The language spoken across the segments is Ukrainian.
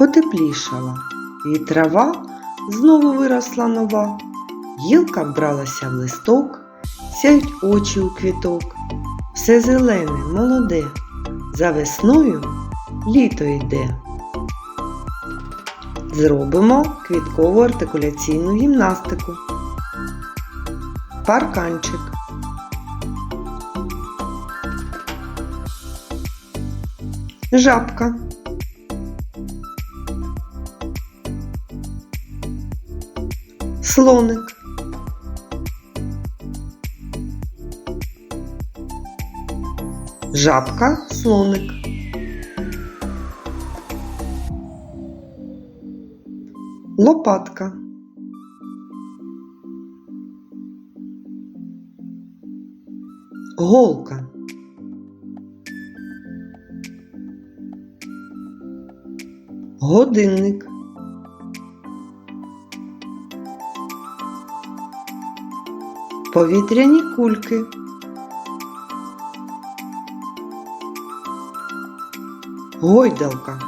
потеплішала, і трава знову виросла нова. Гілка бралася в листок, сяють очі у квіток. Все зелене, молоде, за весною літо йде. Зробимо квіткову артикуляційну гімнастику. Парканчик. Жабка. Слоник. Жабка, слоник. Лопатка. Голка. Годинник. Повітряні кульки. Гойдалка.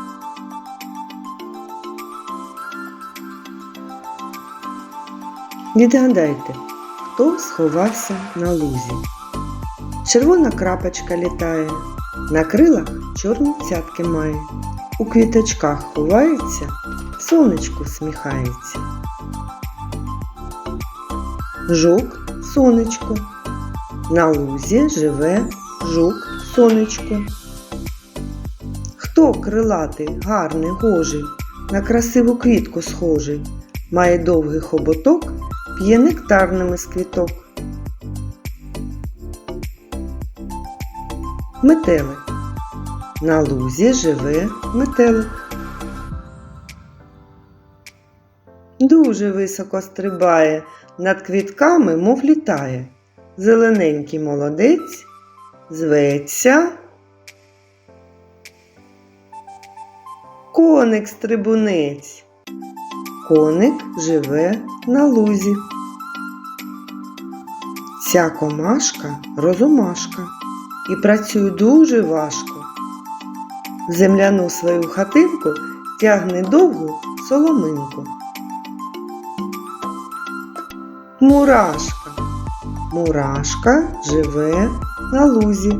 Відгадайте, хто сховався на лузі. Червона крапочка літає, на крилах чорні цятки має. У квіточках ховається, сонечко сміхається. Жук сонечко. На лузі живе жук сонечко. Хто крилатий, гарний, гожий, на красиву квітку схожий, має довгий хоботок, п'є нектарними з квіток. Метелик. На лузі живе метелик. Дуже високо стрибає, над квітками, мов літає. Зелененький молодець зветься. Коник стрибунець. Коник живе на лузі. Ця комашка розумашка і працює дуже важко. В земляну свою хатинку тягне довгу соломинку. Мурашка. Мурашка живе на лузі.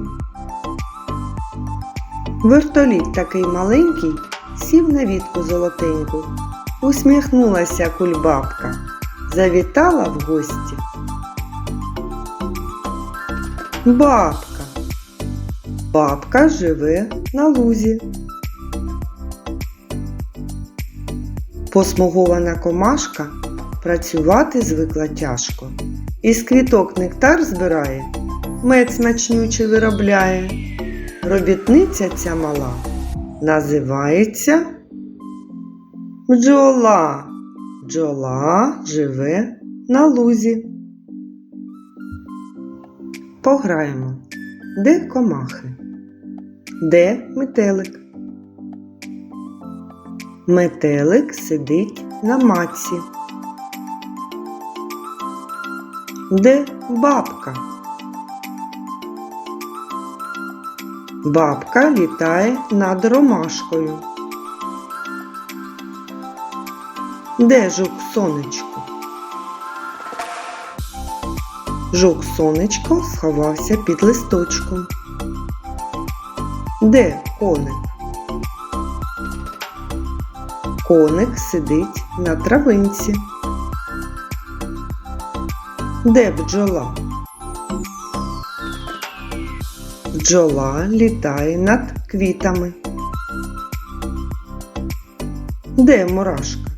Вертоліт такий маленький сів на вітку золотеньку. Усміхнулася кульбабка, завітала в гості. Бабка. Бабка живе на лузі. Посмугована комашка працювати звикла тяжко. Із квіток нектар збирає, мед смачнюче виробляє. Робітниця ця мала називається бджола. Бджола живе на лузі. Пограємо. Де комахи? Де метелик? Метелик сидить на матці. Де бабка? Бабка літає над ромашкою. Де жук сонечко? Жук сонечко сховався під листочком. Де коник? Коник сидить на травинці. Де бджола? Бджола літає над квітами. Де мурашка?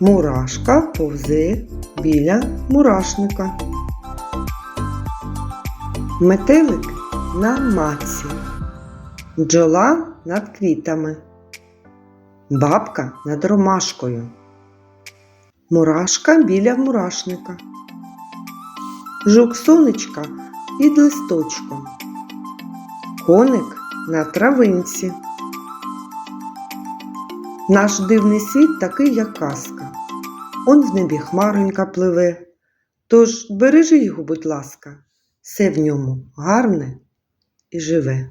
Мурашка повзе біля мурашника. Метелик на маці. Бджола над квітами. Бабка над ромашкою. Мурашка біля мурашника. Жук сонечка під листочком. Коник на травинці. Наш дивний світ такий, як казка. Он в небі хмаронька пливе. Тож бережи його, будь ласка, все в ньому гарне і живе.